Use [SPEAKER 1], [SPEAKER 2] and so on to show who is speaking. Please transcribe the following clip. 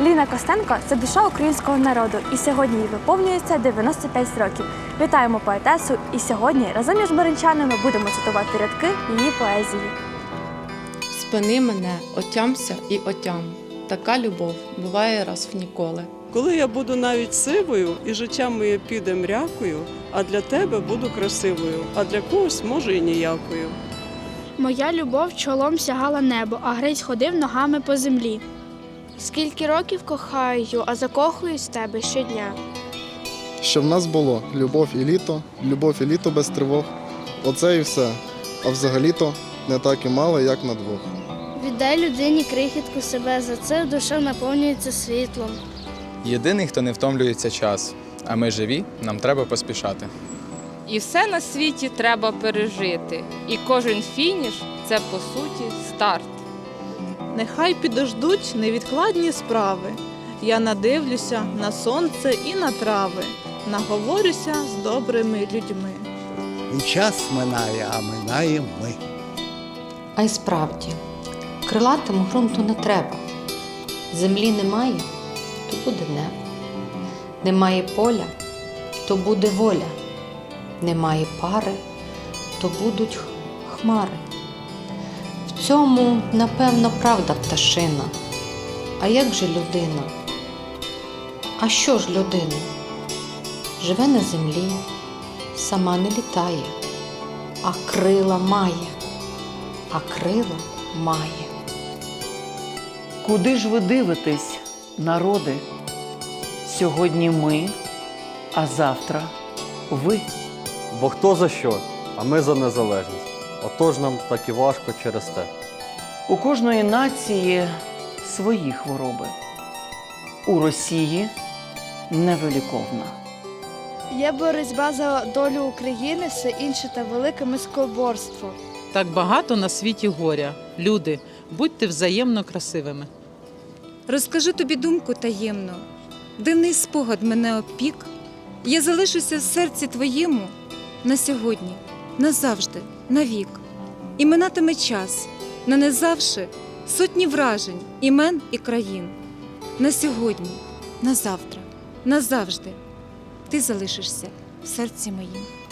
[SPEAKER 1] Ліна Костенко це душа українського народу, і сьогодні їй виповнюється 95 років. Вітаємо поетесу, і сьогодні разом із баринчанами будемо цитувати рядки її поезії.
[SPEAKER 2] Спини мене, отямся і отям. Така любов буває раз в ніколи.
[SPEAKER 3] Коли я буду навіть сивою, і життя моє піде мрякою, а для тебе буду красивою, а для когось може і ніякою.
[SPEAKER 4] Моя любов чолом сягала небо, а Гриць ходив ногами по землі. Скільки років кохаю, а закохуюсь в тебе щодня.
[SPEAKER 5] Що в нас було любов і літо, любов і літо без тривог. Оце і все. А взагалі-то не так і мало, як на двох.
[SPEAKER 4] Віддай людині крихітку себе, за це душа наповнюється світлом.
[SPEAKER 6] Єдиний, хто не втомлюється час, а ми живі, нам треба поспішати.
[SPEAKER 7] І все на світі треба пережити. І кожен фініш це по суті старт.
[SPEAKER 8] Нехай підождуть невідкладні справи. Я надивлюся на сонце і на трави, наговорюся з добрими людьми.
[SPEAKER 9] І час минає, а минаємо ми.
[SPEAKER 10] А й справді, крилатому ґрунту не треба. Землі немає, то буде небо. Немає поля, то буде воля. Немає пари, то будуть хмари. Цьому, напевно, правда пташина. А як же людина? А що ж людина? Живе на землі, сама не літає, а крила має а крила має.
[SPEAKER 11] Куди ж ви дивитесь, народи? Сьогодні ми, а завтра ви.
[SPEAKER 12] Бо хто за що, а ми за незалежність. Отож нам так і важко через те.
[SPEAKER 11] У кожної нації свої хвороби. У Росії невиліковна.
[SPEAKER 4] Є боротьба за долю України, все інше та велике мискоборство.
[SPEAKER 8] Так багато на світі горя. Люди, будьте взаємно красивими.
[SPEAKER 13] Розкажу тобі думку таємну. Дивний спогад мене опік. Я залишуся в серці твоєму на сьогодні, назавжди, навік. І минатиме час, нанизавши сотні вражень, імен і країн. На сьогодні, на завтра, назавжди. Ти залишишся в серці моїм.